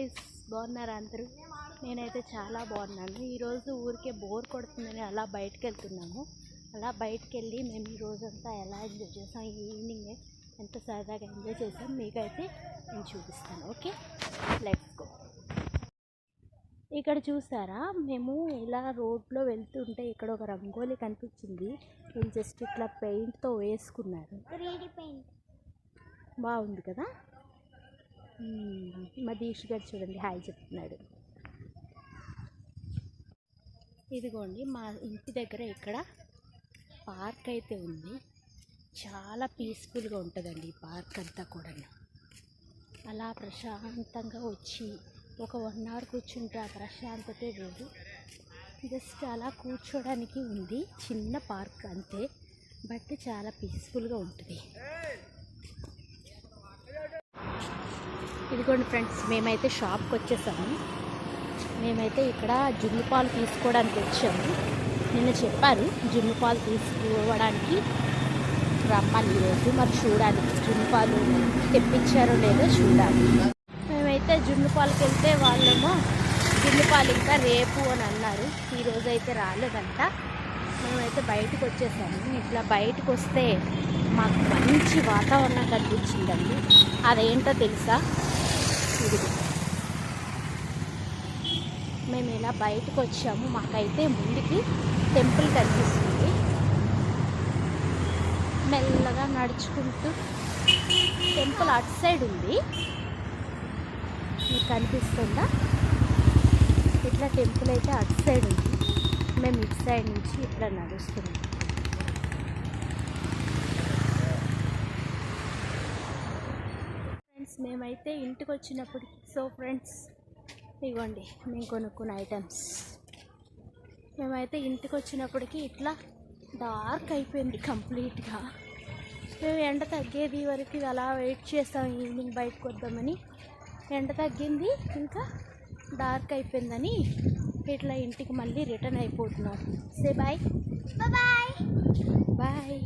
Guys బాగున్నారా అందరూ? నేనైతే చాలా బాగున్నాను. ఈరోజు ఊరికే బోర్ కొడుతుందని అలా బయటకు వెళ్తున్నాము. అలా బయటకు వెళ్ళి మేము ఈ రోజంతా ఎలా ఎంజాయ్ చేసాం ఈవినింగ్ ఎంత సరదాగా ఎంజాయ్ చేసాం మీకైతే నేను చూపిస్తాను ఓకే? లెట్స్ గో ఇక్కడ చూసారా? మేము ఇలా రోడ్లో వెళ్తుంటే ఇక్కడ ఒక రంగోలి కనిపించింది. వీళ్ళు జస్ట్ ఇట్లా పెయింట్తో వేసుకున్నారు బాగుంది కదా. మా దీక్ష గారు చూడండి హాయ్ చెప్తున్నాడు. ఇదిగోండి మా ఇంటి దగ్గర ఇక్కడ పార్క్ అయితే ఉంది. చాలా పీస్ఫుల్గా ఉంటుందండి ఈ పార్క్ అంతా కూడా అలా ప్రశాంతంగా వచ్చి ఒక వన్ అవర్ కూర్చుంటే ఆ ప్రశాంతతే వేరు జస్ట్ అలా కూర్చోడానికి ఉంది చిన్న పార్క్ అంతే బట్ చాలా పీస్ఫుల్గా ఉంటుంది. ఇదిగోండి ఫ్రెండ్స్ మేమైతే షాప్కి వచ్చేసాము. మేమైతే ఇక్కడ జున్ను పాలు తీసుకోవడానికి వచ్చాము. నిన్న చెప్పారు జున్ను పాలు తీసుకోవడానికి రమ్మని ఈరోజు మరి చూడాలి జున్ను పాలు తెప్పించారో లేదో చూడాలి. మేమైతే జున్ను పాలకి వెళ్తే వాళ్ళేమో జున్ను పాలు ఇంకా రేపు అని అన్నారు. ఈరోజు అయితే రాలేదంట. మేమైతే బయటకు వచ్చేసాము. ఇట్లా బయటకు వస్తే మాకు మంచి వాతావరణం కనిపించిందండి. అదేంటో తెలుసా? ఇదిగో మేము ఇలా బయటకు వచ్చాము. మాకైతే ముందుకి టెంపుల్ కనిపిస్తుంది. మెల్లగా నడుచుకుంటూ టెంపుల్ అటు సైడ్ ఉంది. మీకు కనిపిస్తుందా? ఇట్లా టెంపుల్ అయితే అటు సైడ్ ఉంది. మేము ఇటు సైడ్ నుంచి ఇట్లా నడుస్తున్నాం ఫ్రెండ్స్ మేమైతే ఇంటికి వచ్చినప్పటికి సో ఫ్రెండ్స్ ఇవ్వండి మేము కొనుక్కున్న ఐటమ్స్. మేమైతే ఇంటికి వచ్చినప్పటికి ఇట్లా డార్క్ అయిపోయింది కంప్లీట్గా. మేము ఎండ తగ్గేది వరకు అలా వెయిట్ చేస్తాం ఈవినింగ్ బయటకు వద్దామని. ఎండ తగ్గింది ఇంకా డార్క్ అయిపోయిందని ఇట్లా ఇంటికి మళ్ళీ రిటర్న్ అయిపోతున్నాం. Say bye. బాయ్. బాయ్.